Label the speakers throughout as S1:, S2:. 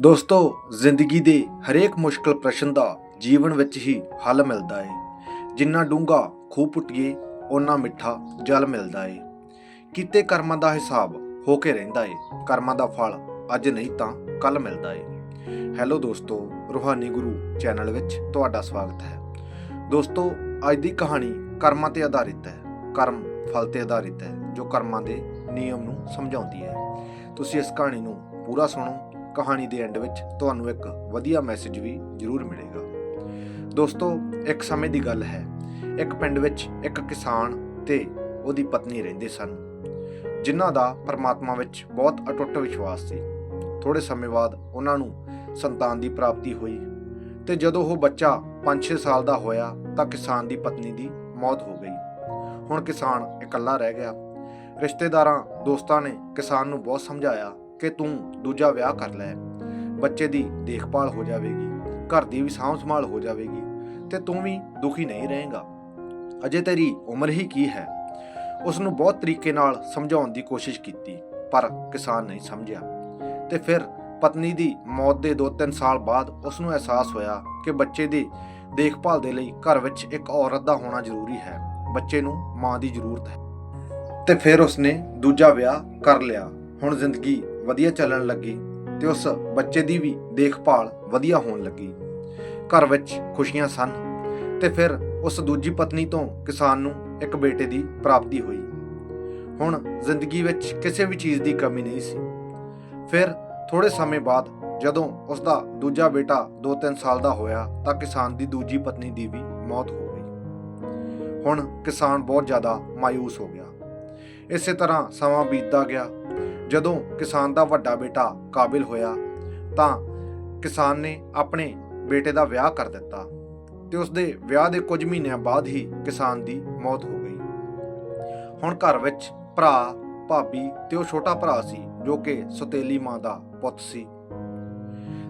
S1: ਦੋਸਤੋ, ਜ਼ਿੰਦਗੀ ਦੇ ਹਰੇਕ ਮੁਸ਼ਕਲ ਪ੍ਰਸ਼ਨ ਦਾ ਜੀਵਨ ਵਿੱਚ ਹੀ ਹੱਲ ਮਿਲਦਾ ਏ। ਜਿੰਨਾ ਡੂੰਘਾ ਖੂਹ ਪੁੱਟੀਏ, ਓਨਾ ਮਿੱਠਾ ਜਲ ਮਿਲਦਾ ਹੈ ਕੀਤੇ ਕਰਮਾਂ ਦਾ ਹਿਸਾਬ ਹੋ ਕੇ ਰਹਿੰਦਾ ਏ। ਕਰਮਾਂ ਦਾ ਫਲ ਅੱਜ ਨਹੀਂ ਤਾਂ ਕੱਲ ਮਿਲਦਾ ਏ। ਹੈਲੋ ਦੋਸਤੋ, ਰੂਹਾਨੀ ਗੁਰੂ ਚੈਨਲ ਵਿੱਚ ਤੁਹਾਡਾ ਸਵਾਗਤ ਹੈ। ਦੋਸਤੋ, ਅੱਜ ਦੀ ਕਹਾਣੀ ਕਰਮਾਂ ਤੇ ਆਧਾਰਿਤ ਹੈ। ਕਰਮ ਫਲ ਤੇ ਆਧਾਰਿਤ ਹੈ, ਜੋ ਕਰਮਾਂ ਦੇ ਨਿਯਮ ਨੂੰ ਸਮਝਾਉਂਦੀ ਹੈ। ਤੁਸੀਂ ਇਸ ਕਹਾਣੀ ਨੂੰ ਪੂਰਾ ਸੁਣੋ ਕਹਾਣੀ ਦੇ ਐਂਡ ਵਿੱਚ ਤੁਹਾਨੂੰ ਇੱਕ ਵਧੀਆ ਮੈਸੇਜ ਵੀ ਜ਼ਰੂਰ ਮਿਲੇਗਾ। ਦੋਸਤੋ, ਇੱਕ ਸਮੇਂ ਦੀ ਗੱਲ ਹੈ। ਇੱਕ ਪਿੰਡ ਵਿੱਚ ਇੱਕ ਕਿਸਾਨ ਤੇ ਉਹਦੀ ਪਤਨੀ ਰਹਿੰਦੇ ਸਨ, ਜਿਨ੍ਹਾਂ ਦਾ ਪਰਮਾਤਮਾ ਵਿੱਚ ਬਹੁਤ ਅਟੁੱਟ ਵਿਸ਼ਵਾਸ ਸੀ। ਥੋੜੇ ਸਮੇਂ ਬਾਅਦ ਉਹਨਾਂ ਨੂੰ ਸੰਤਾਨ ਦੀ ਪ੍ਰਾਪਤੀ ਹੋਈ ਤੇ ਜਦੋਂ ਉਹ ਬੱਚਾ 5-6 ਸਾਲ ਦਾ ਹੋਇਆ ਤਾਂ ਕਿਸਾਨ ਦੀ ਪਤਨੀ ਦੀ ਮੌਤ ਹੋ ਗਈ। ਹੁਣ ਕਿਸਾਨ ਇਕੱਲਾ ਰਹਿ ਗਿਆ। ਰਿਸ਼ਤੇਦਾਰਾਂ, ਦੋਸਤਾਂ ਨੇ ਕਿਸਾਨ ਨੂੰ ਬਹੁਤ ਸਮਝਾਇਆ ਕਿ ਤੂੰ ਦੂਜਾ ਵਿਆਹ ਕਰ ਲੈ। ਬੱਚੇ ਦੀ ਦੇਖਭਾਲ ਹੋ ਜਾਵੇਗੀ, ਘਰ ਦੀ ਵੀ ਸਾਂਭ ਸੰਭਾਲ ਹੋ ਜਾਵੇਗੀ ਤੇ ਤੂੰ ਵੀ ਦੁਖੀ ਨਹੀਂ ਰਹੇਗਾ। ਅਜੇ ਤੇਰੀ ਉਮਰ ਹੀ ਕੀ ਹੈ? ਉਸ ਨੂੰ ਬਹੁਤ ਤਰੀਕੇ ਨਾਲ ਸਮਝਾਉਣ ਦੀ ਕੋਸ਼ਿਸ਼ ਕੀਤੀ, ਪਰ ਕਿਸਾਨ ਨਹੀਂ ਸਮਝਿਆ। ਤੇ ਫਿਰ ਪਤਨੀ ਦੀ ਮੌਤ ਦੇ 2-3 ਸਾਲ ਬਾਅਦ ਉਸ ਨੂੰ ਅਹਿਸਾਸ ਹੋਇਆ ਕਿ ਬੱਚੇ ਦੀ ਦੇਖਭਾਲ ਦੇ ਲਈ ਘਰ ਵਿੱਚ ਇੱਕ ਔਰਤ ਦਾ ਹੋਣਾ ਜ਼ਰੂਰੀ ਹੈ। ਬੱਚੇ ਨੂੰ ਮਾਂ ਦੀ ਜ਼ਰੂਰਤ ਹੈ। ਤੇ ਫਿਰ ਉਸਨੇ ਦੂਜਾ ਵਿਆਹ ਕਰ ਲਿਆ। ਹੁਣ ਜ਼ਿੰਦਗੀ ਵਧੀਆ ਚੱਲਣ ਲੱਗੀ ਤੇ ਉਸ ਬੱਚੇ ਦੀ ਵੀ ਦੇਖਭਾਲ ਵਧੀਆ ਹੋਣ ਲੱਗੀ। ਘਰ ਵਿੱਚ ਖੁਸ਼ੀਆਂ ਸਨ ਤੇ ਫਿਰ ਉਸ ਦੂਜੀ ਪਤਨੀ ਤੋਂ ਕਿਸਾਨ ਨੂੰ ਇੱਕ ਬੇਟੇ ਦੀ ਪ੍ਰਾਪਤੀ ਹੋਈ। ਹੁਣ ਜ਼ਿੰਦਗੀ ਵਿੱਚ ਕਿਸੇ ਵੀ ਚੀਜ਼ ਦੀ ਕਮੀ ਨਹੀਂ ਸੀ। ਫਿਰ ਥੋੜੇ ਸਮੇਂ ਬਾਅਦ ਜਦੋਂ ਉਸ ਦਾ ਦੂਜਾ ਬੇਟਾ 2-3 ਸਾਲ ਦਾ ਹੋਇਆ ਤਾਂ ਕਿਸਾਨ ਦੀ ਦੂਜੀ ਪਤਨੀ ਦੀ ਵੀ ਮੌਤ ਹੋ ਗਈ। ਹੁਣ ਕਿਸਾਨ ਬਹੁਤ ਜ਼ਿਆਦਾ ਮਾਇੂਸ ਹੋ ਗਿਆ। ਇਸੇ ਤਰ੍ਹਾਂ ਸਮਾਂ ਬੀਤਦਾ ਗਿਆ ਜਦੋਂ ਕਿਸਾਨ ਦਾ ਵੱਡਾ ਬੇਟਾ ਕਾਬਿਲ ਹੋਇਆ ਤਾਂ ਕਿਸਾਨ ਨੇ ਆਪਣੇ ਬੇਟੇ ਦਾ ਵਿਆਹ ਕਰ ਦਿੱਤਾ ਤੇ ਉਸ ਦੇ ਵਿਆਹ ਦੇ ਕੁਝ ਮਹੀਨਿਆਂ ਬਾਅਦ ਹੀ ਕਿਸਾਨ ਦੀ ਮੌਤ ਹੋ ਗਈ। ਹੁਣ ਘਰ ਵਿੱਚ ਭਰਾ, ਭਾਬੀ ਤੇ ਉਹ ਛੋਟਾ ਭਰਾ ਸੀ ਜੋ ਕਿ ਸੁਤੇਲੀ ਮਾਂ ਦਾ ਪੁੱਤ ਸੀ।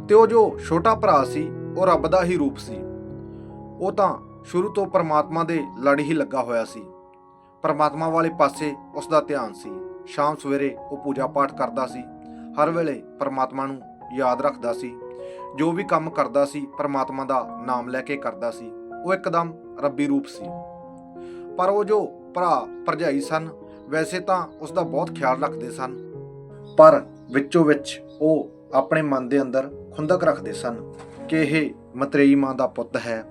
S1: ਤੇ ਉਹ ਜੋ ਛੋਟਾ ਭਰਾ ਸੀ, ਉਹ ਰੱਬ ਦਾ ਹੀ ਰੂਪ ਸੀ। ਉਹ ਤਾਂ ਸ਼ੁਰੂ ਤੋਂ ਪਰਮਾਤਮਾ ਦੇ ਲੜ ਹੀ ਲੱਗਾ ਹੋਇਆ ਸੀ। ਪਰਮਾਤਮਾ ਵਾਲੇ ਪਾਸੇ ਉਸ ਦਾ ਧਿਆਨ ਸੀ। ਸ਼ਾਮ ਸਵੇਰੇ ਉਹ ਪੂਜਾ ਪਾਠ ਕਰਦਾ ਸੀ। ਹਰ ਵੇਲੇ ਪਰਮਾਤਮਾ ਨੂੰ ਯਾਦ ਰੱਖਦਾ ਸੀ। ਜੋ ਵੀ ਕੰਮ ਕਰਦਾ ਸੀ, ਪਰਮਾਤਮਾ ਦਾ ਨਾਮ ਲੈ ਕੇ ਕਰਦਾ ਸੀ। ਉਹ ਇੱਕਦਮ ਰੱਬੀ ਰੂਪ ਸੀ। ਪਰ ਉਹ ਜੋ ਭਰਾ ਭਰਜਾਈ ਸਨ, ਵੈਸੇ ਤਾਂ ਉਸ ਦਾ ਬਹੁਤ ਖਿਆਲ ਰੱਖਦੇ ਸਨ। ਪਰ ਵਿੱਚੋਂ ਵਿੱਚ ਉਹ ਆਪਣੇ ਮਨ ਦੇ ਅੰਦਰ ਖੁੰਦਕ ਰੱਖਦੇ ਸਨ ਕਿ ਇਹ ਮਤਰੇਈ ਮਾਂ ਦਾ ਪੁੱਤ ਹੈ।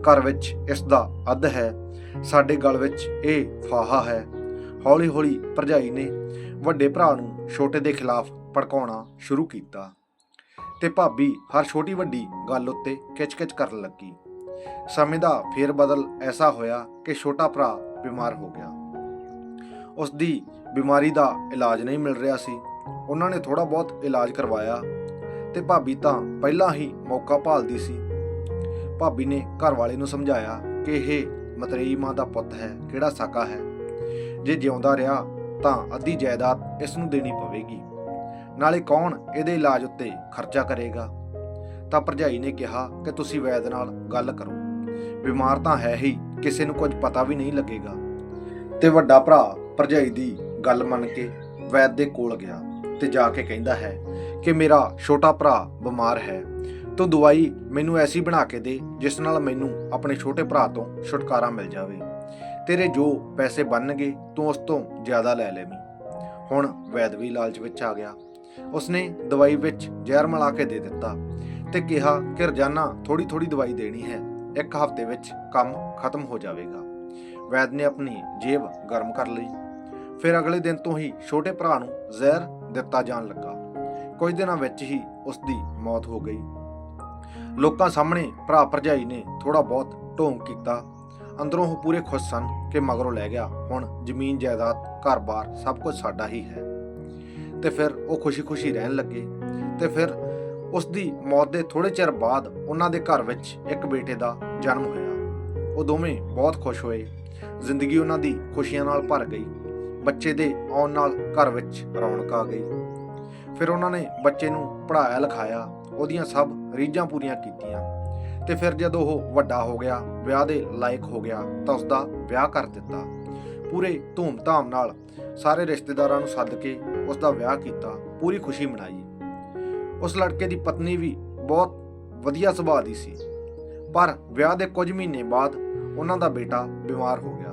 S1: ਘਰ ਵਿੱਚ ਇਸ ਦਾ ਅੱਧ ਹੈ। ਸਾਡੇ ਗਲ ਵਿੱਚ ਇਹ ਫਾਹਾ ਹੈ। ਹੌਲੀ-ਹੌਲੀ ਭਰਜਾਈ ਨੇ ਵੱਡੇ ਭਰਾ ਨੂੰ ਛੋਟੇ ਦੇ ਖਿਲਾਫ ਭੜਕਾਉਣਾ ਸ਼ੁਰੂ ਕੀਤਾ ਤੇ ਭਾਬੀ ਹਰ ਛੋਟੀ ਵੱਡੀ ਗੱਲ ਉੱਤੇ ਕਿਚ-ਕਿਚ ਕਰਨ ਲੱਗੀ। ਸਮੇਂ ਦਾ ਫੇਰ ਬਦਲ ਐਸਾ ਹੋਇਆ ਕਿ ਛੋਟਾ ਭਰਾ ਬਿਮਾਰ ਹੋ ਗਿਆ। ਉਸ ਦੀ ਬਿਮਾਰੀ ਦਾ ਇਲਾਜ ਨਹੀਂ ਮਿਲ ਰਿਹਾ ਸੀ। ਉਹਨਾਂ ਨੇ ਥੋੜਾ ਬਹੁਤ ਇਲਾਜ ਕਰਵਾਇਆ ਤੇ ਭਾਬੀ ਤਾਂ ਪਹਿਲਾਂ ਹੀ ਮੌਕਾ ਭਾਲਦੀ ਸੀ। ਭਾਬੀ ਨੇ ਘਰ ਵਾਲੇ ਨੂੰ ਸਮਝਾਇਆ ਕਿ ਇਹ ਮਤਰੇਈ ਮਾਂ ਦਾ ਪੁੱਤ ਹੈ, ਕਿਹੜਾ ਸਾਕਾ ਹੈ। ਜੇ ਜਿਉਂਦਾ ਰਿਹਾ ਤਾਂ ਅੱਧੀ ਜਾਇਦਾਦ ਇਸ ਨੂੰ ਦੇਣੀ ਪਵੇਗੀ। ਨਾਲੇ ਕੌਣ ਇਹਦੇ ਇਲਾਜ ਉੱਤੇ ਖਰਚਾ ਕਰੇਗਾ? ਤਾਂ ਭਰਜਾਈ ਨੇ ਕਿਹਾ ਕਿ ਤੁਸੀਂ ਵੈਦ ਨਾਲ ਗੱਲ ਕਰੋ। ਬਿਮਾਰ ਤਾਂ ਹੈ ਹੀ, ਕਿਸੇ ਨੂੰ ਕੁਝ ਪਤਾ ਵੀ ਨਹੀਂ ਲੱਗੇਗਾ। ਤੇ ਵੱਡਾ ਭਰਾ ਭਰਜਾਈ ਦੀ ਗੱਲ ਮੰਨ ਕੇ ਵੈਦ ਦੇ ਕੋਲ ਗਿਆ ਤੇ ਜਾ ਕੇ ਕਹਿੰਦਾ ਹੈ ਕਿ ਮੇਰਾ ਛੋਟਾ ਭਰਾ ਬਿਮਾਰ ਹੈ, ਤੂੰ ਦਵਾਈ ਮੈਨੂੰ ਐਸੀ ਬਣਾ ਕੇ ਦੇ ਜਿਸ ਨਾਲ ਮੈਨੂੰ ਆਪਣੇ ਛੋਟੇ ਭਰਾ ਤੋਂ ਛੁਟਕਾਰਾ ਮਿਲ ਜਾਵੇ। ਤੇਰੇ ਜੋ ਪੈਸੇ ਬਣਨਗੇ, ਤੂੰ ਉਸ ਤੋਂ ਜ਼ਿਆਦਾ ਲੈ ਲੈਵੀਂ ਹੁਣ ਵੈਦ ਵੀ ਲਾਲਚ ਵਿੱਚ ਆ ਗਿਆ। ਉਸਨੇ ਦਵਾਈ ਵਿੱਚ ਜ਼ਹਿਰ ਮਿਲਾ ਕੇ ਦੇ ਦਿੱਤਾ ਤੇ ਕਿਹਾ ਕਿ ਰੋਜ਼ਾਨਾ ਥੋੜੀ ਥੋੜੀ ਦਵਾਈ ਦੇਣੀ ਹੈ। ਇੱਕ ਹਫ਼ਤੇ ਵਿੱਚ ਕੰਮ ਖਤਮ ਹੋ ਜਾਵੇਗਾ। ਵੈਦ ਨੇ ਆਪਣੀ ਜੇਬ ਗਰਮ ਕਰ ਲਈ। ਫਿਰ ਅਗਲੇ ਦਿਨ ਤੋਂ ਹੀ ਛੋਟੇ ਭਰਾ ਨੂੰ ਜ਼ਹਿਰ ਦਿੱਤਾ ਜਾਣ ਲੱਗਾ। ਕੁਝ ਦਿਨਾਂ ਵਿੱਚ ਹੀ ਉਸ ਦੀ ਮੌਤ ਹੋ ਗਈ। ਲੋਕਾਂ ਸਾਹਮਣੇ ਭਰਾ ਭਰਜਾਈ ਨੇ ਥੋੜਾ ਬਹੁਤ ਢੋਂਗ ਕੀਤਾ ਅੰਦਰੋਂ ਉਹ ਪੂਰੇ ਖੁਸ਼ ਸਨ ਕਿ ਮਗਰੋਂ ਲੈ ਗਿਆ। ਹੁਣ ਜ਼ਮੀਨ, ਜਾਇਦਾਦ, ਘਰ-ਬਾਰ ਸਭ ਕੁਝ ਸਾਡਾ ਹੀ ਹੈ। ਤੇ ਫਿਰ ਉਹ ਖੁਸ਼ੀ-ਖੁਸ਼ੀ ਰਹਿਣ ਲੱਗੇ। ਤੇ ਫਿਰ ਉਸ ਦੀ ਮੌਤ ਦੇ ਥੋੜੇ ਚਿਰ ਬਾਅਦ ਉਹਨਾਂ ਦੇ ਘਰ ਵਿੱਚ ਇੱਕ ਬੇਟੇ ਦਾ ਜਨਮ ਹੋਇਆ। ਉਹ ਦੋਵੇਂ ਬਹੁਤ ਖੁਸ਼ ਹੋਏ। ਜ਼ਿੰਦਗੀ ਉਹਨਾਂ ਦੀ ਖੁਸ਼ੀਆਂ ਨਾਲ ਭਰ ਗਈ। ਬੱਚੇ ਦੇ ਆਉਣ ਨਾਲ ਘਰ ਵਿੱਚ ਰੌਣਕ ਆ ਗਈ। ਫਿਰ ਉਹਨਾਂ ਨੇ ਬੱਚੇ ਨੂੰ ਪੜ੍ਹਾਇਆ ਲਿਖਾਇਆ ਉਹਦੀਆਂ ਸਭ ਰੀਝਾਂ ਪੂਰੀਆਂ ਕੀਤੀਆਂ। ਤੇ ਫਿਰ ਜਦੋਂ ਉਹ ਵੱਡਾ ਹੋ ਗਿਆ, ਵਿਆਹ ਦੇ ਲਾਇਕ ਹੋ ਗਿਆ, ਤਾਂ ਉਸ ਦਾ ਵਿਆਹ ਕਰ ਦਿੱਤਾ। ਪੂਰੇ ਧੂਮ-ਧਾਮ ਨਾਲ ਸਾਰੇ ਰਿਸ਼ਤੇਦਾਰਾਂ ਨੂੰ ਸੱਦ ਕੇ ਉਸ ਦਾ ਵਿਆਹ ਕੀਤਾ, ਪੂਰੀ ਖੁਸ਼ੀ ਮਨਾਈ। ਉਸ ਲੜਕੇ ਦੀ ਪਤਨੀ ਵੀ ਬਹੁਤ ਵਧੀਆ ਸੁਭਾਅ ਦੀ ਸੀ। ਪਰ ਵਿਆਹ ਦੇ ਕੁਝ ਮਹੀਨੇ ਬਾਅਦ ਉਹਨਾਂ ਦਾ ਬੇਟਾ ਬਿਮਾਰ ਹੋ ਗਿਆ।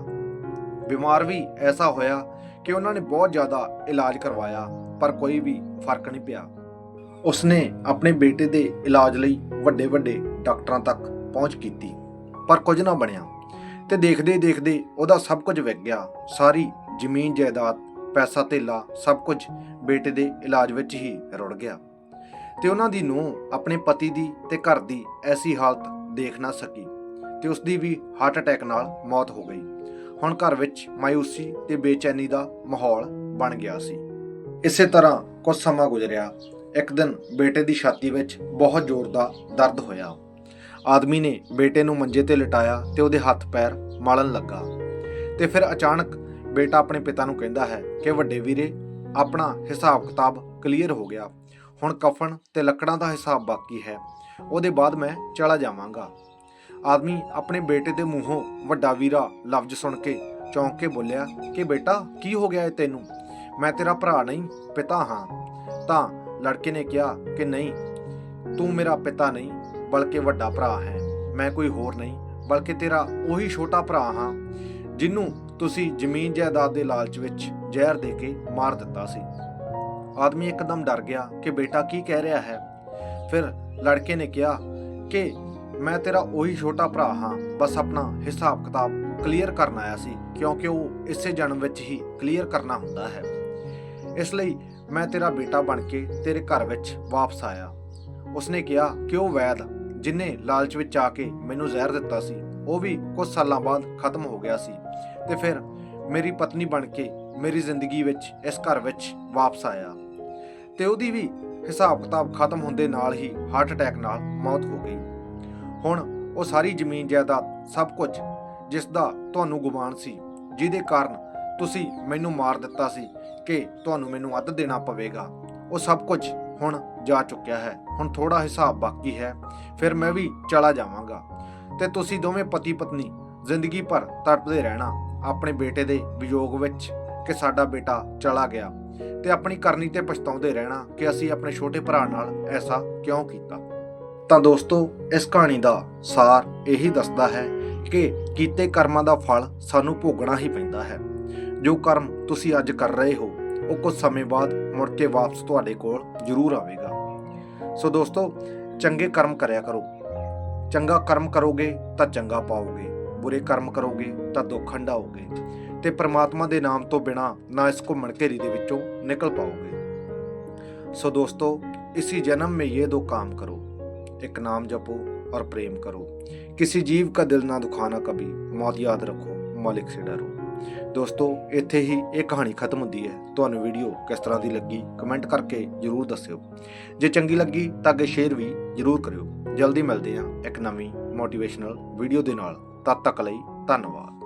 S1: ਬਿਮਾਰ ਵੀ ਐਸਾ ਹੋਇਆ ਕਿ ਉਹਨਾਂ ਨੇ ਬਹੁਤ ਜ਼ਿਆਦਾ ਇਲਾਜ ਕਰਵਾਇਆ, ਪਰ ਕੋਈ ਵੀ ਫ਼ਰਕ ਨਹੀਂ ਪਿਆ। ਉਸਨੇ ਆਪਣੇ ਬੇਟੇ ਦੇ ਇਲਾਜ ਲਈ ਵੱਡੇ ਵੱਡੇ ਡਾਕਟਰਾਂ ਤੱਕ ਪਹੁੰਚ ਕੀਤੀ, ਪਰ ਕੁਝ ਨਾ ਬਣਿਆ। ਤੇ ਦੇਖਦੇ ਦੇਖਦੇ ਉਹਦਾ ਸਭ ਕੁਝ ਵਿਕ ਗਿਆ। ਸਾਰੀ ਜ਼ਮੀਨ, ਜਾਇਦਾਦ, ਪੈਸਾ, ਧੇਲਾ, ਸਭ ਕੁਝ ਬੇਟੇ ਦੇ ਇਲਾਜ ਵਿੱਚ ਹੀ ਰੁੜ ਗਿਆ। ਤੇ ਉਹਨਾਂ ਦੀ ਨੂੰਹ ਆਪਣੇ ਪਤੀ ਦੀ ਤੇ ਘਰ ਦੀ ਐਸੀ ਹਾਲਤ ਦੇਖ ਨਾ ਸਕੀ ਤੇ ਉਸ ਦੀ ਵੀ ਹਾਰਟ ਅਟੈਕ ਨਾਲ ਮੌਤ ਹੋ ਗਈ। ਹੁਣ ਘਰ ਵਿੱਚ ਮਾਇੂਸੀ ਤੇ ਬੇਚੈਨੀ ਦਾ ਮਾਹੌਲ ਬਣ ਗਿਆ ਸੀ। ਇਸੇ ਤਰ੍ਹਾਂ ਕੁਝ ਸਮਾਂ ਗੁਜ਼ਰਿਆ। ਇੱਕ ਦਿਨ ਬੇਟੇ ਦੀ ਛਾਤੀ ਵਿੱਚ ਬਹੁਤ ਜ਼ੋਰ ਦਾ ਦਰਦ ਹੋਇਆ। ਆਦਮੀ ਨੇ ਬੇਟੇ ਨੂੰ ਮੰਜੇ ਤੇ ਲਟਾਇਆ ਤੇ ਉਹਦੇ ਹੱਥ ਪੈਰ ਮਾਲਣ ਲੱਗਾ। ਤੇ ਫਿਰ ਅਚਾਨਕ ਬੇਟਾ ਆਪਣੇ ਪਿਤਾ ਨੂੰ ਕਹਿੰਦਾ ਹੈ ਕਿ, ਵੱਡੇ ਵੀਰੇ, ਆਪਣਾ ਹਿਸਾਬ ਕਿਤਾਬ ਕਲੀਅਰ ਹੋ ਗਿਆ। ਹੁਣ ਕਫਨ ਤੇ ਲੱਕੜਾਂ ਦਾ ਹਿਸਾਬ ਬਾਕੀ ਹੈ। ਉਹਦੇ ਬਾਅਦ ਮੈਂ ਚਲਾ ਜਾਵਾਂਗਾ। ਆਦਮੀ ਆਪਣੇ ਬੇਟੇ ਦੇ ਮੂੰਹੋਂ ਵੱਡਾ ਵੀਰਾ ਲਫ਼ਜ਼ ਸੁਣ ਕੇ ਚੌਂਕ ਕੇ ਬੋਲਿਆ, ਕਿ ਬੇਟਾ, ਕੀ ਹੋ ਗਿਆ ਏ ਤੈਨੂੰ? ਮੈਂ ਤੇਰਾ ਭਰਾ ਨਹੀਂ, ਪਿਤਾ ਹਾਂ। ਤਾਂ ਲੜਕੇ ਨੇ ਕਿਹਾ ਕਿ, ਨਹੀਂ, ਤੂੰ ਮੇਰਾ ਪਿਤਾ ਨਹੀਂ ਬਲਕਿ ਵੱਡਾ ਭਰਾ ਹੈ। ਮੈਂ ਕੋਈ ਹੋਰ ਨਹੀਂ, ਬਲਕਿ ਤੇਰਾ ਉਹੀ ਛੋਟਾ ਭਰਾ ਹਾਂ ਜਿਹਨੂੰ ਤੁਸੀਂ ਜ਼ਮੀਨ ਜਾਇਦਾਦ ਦੇ ਲਾਲਚ ਵਿੱਚ ਜ਼ਹਿਰ ਦੇ ਕੇ ਮਾਰ ਦਿੱਤਾ ਸੀ। ਆਦਮੀ ਇੱਕਦਮ ਡਰ ਗਿਆ ਕਿ ਬੇਟਾ ਕੀ ਕਹਿ ਰਿਹਾ ਹੈ। ਫਿਰ ਲੜਕੇ ਨੇ ਕਿਹਾ ਕਿ ਮੈਂ ਤੇਰਾ ਉਹੀ ਛੋਟਾ ਭਰਾ ਹਾਂ, ਬਸ ਆਪਣਾ ਹਿਸਾਬ ਕਿਤਾਬ ਕਲੀਅਰ ਕਰਨ ਆਇਆ ਸੀ, ਕਿਉਂਕਿ ਉਹ ਇਸੇ ਜਨਮ ਵਿੱਚ ਹੀ ਕਲੀਅਰ ਕਰਨਾ ਹੁੰਦਾ ਹੈ। ਇਸ ਲਈ ਮੈਂ ਤੇਰਾ ਬੇਟਾ ਬਣ ਕੇ ਤੇਰੇ ਘਰ ਵਿੱਚ ਵਾਪਸ ਆਇਆ। ਉਸਨੇ ਕਿਹਾ ਕਿ ਉਹ ਵੈਦ ਜਿਨੇ ਲਾਲਚ ਵਿੱਚ ਆ ਕੇ ਮੈਨੂੰ ਜ਼ਹਿਰ ਦਿੱਤਾ ਸੀ, ਉਹ ਵੀ ਕੁਝ ਸਾਲਾਂ ਬਾਅਦ ਖਤਮ ਹੋ ਗਿਆ ਸੀ। ਤੇ ਫਿਰ ਮੇਰੀ ਪਤਨੀ ਬਣ ਕੇ ਮੇਰੀ ਜ਼ਿੰਦਗੀ ਵਿੱਚ ਇਸ ਘਰ ਵਿੱਚ ਵਾਪਸ ਆਇਆ। ਤੇ ਉਹਦੀ ਵੀ ਹਿਸਾਬ ਕਿਤਾਬ ਖਤਮ ਹੁੰਦੇ ਨਾਲ ਹੀ ਹਾਰਟ ਅਟੈਕ ਨਾਲ ਮੌਤ ਹੋ ਗਈ। ਹੁਣ ਉਹ ਸਾਰੀ ਜ਼ਮੀਨ ਜਾਇਦਾਦ ਸਭ ਕੁਝ ਜਿਸ ਦਾ ਤੁਹਾਨੂੰ ਗੁਮਾਨ ਸੀ, ਜਿਹਦੇ ਕਾਰਨ ਤੁਸੀਂ ਮੈਨੂੰ ਮਾਰ ਦਿੱਤਾ ਸੀ ਕਿ ਤੁਹਾਨੂੰ ਮੈਨੂੰ ਅੱਧ ਦੇਣਾ ਪਵੇਗਾ, ਉਹ ਸਭ ਕੁਝ ਹੁਣ ਜਾ ਚੁੱਕਿਆ ਹੈ। ਹੁਣ ਥੋੜਾ ਹਿਸਾਬ ਬਾਕੀ ਹੈ, ਫਿਰ ਮੈਂ ਵੀ ਚਲਾ ਜਾਵਾਂਗਾ। ਤੇ ਤੁਸੀਂ ਦੋਵੇਂ ਪਤੀ ਪਤਨੀ ਜ਼ਿੰਦਗੀ ਭਰ ਤੜਪਦੇ ਰਹਿਣਾ ਆਪਣੇ ਬੇਟੇ ਦੇ ਵਿਯੋਗ ਵਿੱਚ ਕਿ ਸਾਡਾ ਬੇਟਾ ਚਲਾ ਗਿਆ ਤੇ ਆਪਣੀ ਕਰਨੀ ਤੇ ਪਛਤਾਉਂਦੇ ਰਹਿਣਾ ਕਿ ਅਸੀਂ ਆਪਣੇ ਛੋਟੇ ਭਰਾ ਨਾਲ ਐਸਾ ਕਿਉਂ ਕੀਤਾ। ਤਾਂ ਦੋਸਤੋ, ਇਸ ਕਹਾਣੀ ਦਾ ਸਾਰ ਇਹੀ ਦੱਸਦਾ ਹੈ ਕਿ ਕੀਤੇ ਕਰਮਾਂ ਦਾ ਫਲ ਸਾਨੂੰ ਭੋਗਣਾ ਹੀ ਪੈਂਦਾ ਹੈ। ਜੋ ਕਰਮ ਤੁਸੀਂ ਅੱਜ ਕਰ ਰਹੇ ਹੋ, ਉਹ ਕੁਝ ਸਮੇਂ ਬਾਅਦ ਮੁੜ ਕੇ ਵਾਪਸ ਤੁਹਾਡੇ ਕੋਲ ਜ਼ਰੂਰ ਆਵੇਗਾ। ਸੋ ਦੋਸਤੋ ਚੰਗੇ ਕਰਮ ਕਰਿਆ ਕਰੋ ਚੰਗਾ ਕਰਮ ਕਰੋਗੇ ਤਾਂ ਚੰਗਾ ਪਾਓਗੇ ਬੁਰੇ ਕਰਮ ਕਰੋਗੇ ਤਾਂ ਦੁੱਖ ਹੰਢਾਓਗੇ ਤੇ ਪ੍ਰਮਾਤਮਾ ਦੇ ਨਾਮ ਤੋਂ ਬਿਨਾ ਨਾ ਇਸ ਘੁੰਮਣ ਘੇਰੀ ਦੇ ਵਿੱਚੋਂ ਨਿਕਲ ਪਾਓਗੇ ਸੋ ਦੋਸਤੋ इसी जन्म में ये दो काम करो एक नाम जपो और प्रेम करो किसी जीव का दिल ना दुखाना कभी मौत याद रखो मालिक से डरो ਦੋਸਤੋ, ਇੱਥੇ ਹੀ ਇਹ ਕਹਾਣੀ ਖਤਮ ਹੁੰਦੀ ਹੈ। ਤੁਹਾਨੂੰ ਵੀਡੀਓ ਕਿਸ ਤਰ੍ਹਾਂ ਦੀ ਲੱਗੀ ਕਮੈਂਟ ਕਰਕੇ ਜਰੂਰ ਦੱਸਿਓ। ਜੇ ਚੰਗੀ ਲੱਗੀ ਤਾਂ ਅੱਗੇ ਸ਼ੇਅਰ ਵੀ ਜਰੂਰ ਕਰਿਓ। ਜਲਦੀ ਮਿਲਦੇ ਹਾਂ ਇੱਕ ਨਵੀਂ ਮੋਟੀਵੇਸ਼ਨਲ ਵੀਡੀਓ ਦੇ ਨਾਲ। ਤਦ ਤੱਕ ਲਈ ਧੰਨਵਾਦ।